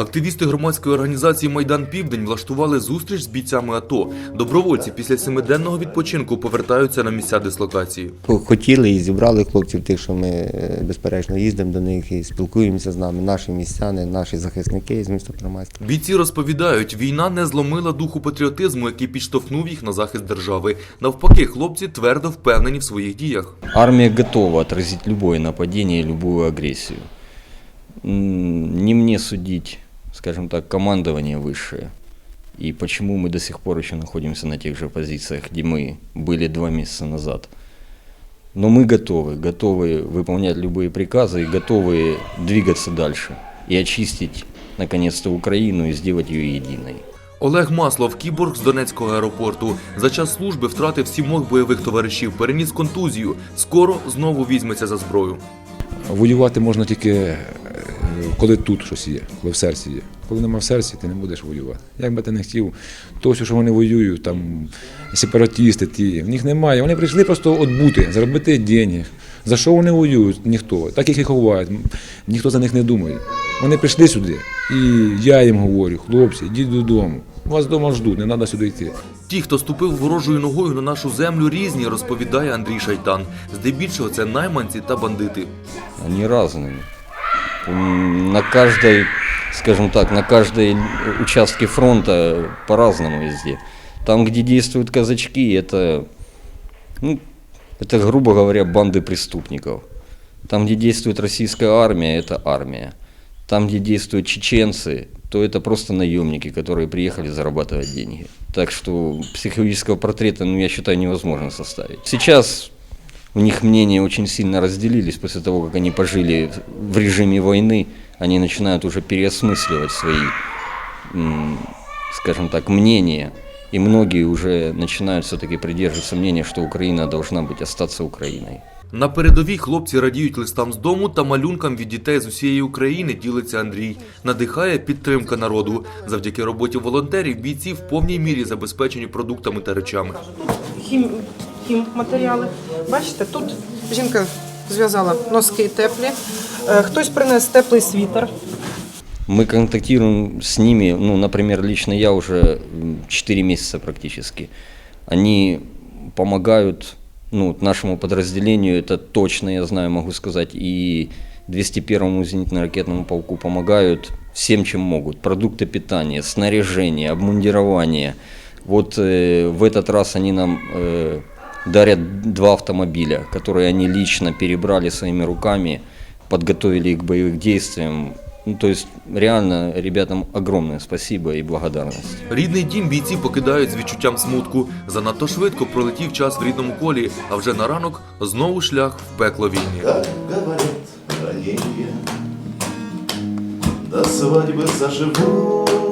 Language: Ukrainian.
Активісти громадської організації Майдан Південь влаштували зустріч з бійцями АТО. Добровольці після семиденного відпочинку повертаються на місця дислокації. Хотіли і зібрали хлопців тих, що ми е, безперечно їздимо до них і спілкуємося з нами, наші містяни, наші захисники з міста Первомайська. Бійці розповідають, війна не зломила духу патріотизму, який підштовхнув їх на захист держави. Навпаки, хлопці твердо впевнені в своїх діях. Армия готова отразить любое нападение, любую агрессию. М, Не мне судить, скажем так, командование высшее. И почему мы до сих пор еще находимся на тех же позициях, где мы были два месяца назад. Но мы готовы, готовы выполнять любые приказы и готовы двигаться дальше и очистить, наконец-то, Украину и сделать ее единой. Олег Маслов, кіборг з Донецького аеропорту, за час служби втратив сімох бойових товаришів, переніс контузію. Скоро знову візьметься за зброю. Воювати можна тільки е, коли тут щось є, коли в серці є. Коли нема в серці, ти не будеш воювати. Як би ти не хотів, то, все, що вони воюють, там сепаратісти, ті, в них немає. Вони прийшли просто отбути, заробити деньги. За що вони воюють? Ніхто. Так їх ховають, ніхто за них не думає. Вони прийшли сюди, і я їм говорю, хлопці, йдіть додому. Вас вдома ждуть, не треба сюди йти. Ті, хто ступив ворожою ногою на нашу землю, різні, розповідає Андрій Шайтан. Здебільшого це найманці та бандити. Они разные. На каждой, скажем так, на каждой участке фронта по-разному везде. Там, где действуют казачки, это, ну, это, грубо говоря, банды преступников. Там, где действует российская армия, это армия. Там, где действуют чеченцы, то это просто наемники, которые приехали зарабатывать деньги. Так что психологического портрета, ну, я считаю, невозможно составить. Сейчас у них мнения очень сильно разделились после того, как они пожили в режиме войны. Они начинают уже переосмысливать свои, м, скажем так, мнения. И многие уже начинают все-таки придерживаться мнения, что Украина должна быть остаться Украиной. На передовій хлопці радіють листам з дому та малюнкам від дітей з усієї України, ділиться Андрій. Надихає підтримка народу. Завдяки роботі волонтерів бійці в повній мірі забезпечені продуктами та речами. хім, хімматеріали. Бачите, тут жінка зв'язала носки теплі, е, хтось принес теплий світер. Мы контактируем с ними, ну, например, лично я уже 4 месяца практически. Они помогают ну, вот нашему подразделению, это точно, я знаю, могу сказать, и 201-му зенитно-ракетному полку помогают всем, чем могут. Продукты питания, снаряжение, обмундирование. Вот э, в этот раз они нам э, дарят два автомобиля, которые они лично перебрали своими руками, подготовили их к боевым действиям. Ну, то есть реально ребятам огромное спасибо и благодарность. Рідний дім бійці покидають з відчуттям смутку. Занадто швидко пролетів час в рідному колі, а вже на ранок знову шлях в пекло війни. Как говорят ранения До свадьбы заживут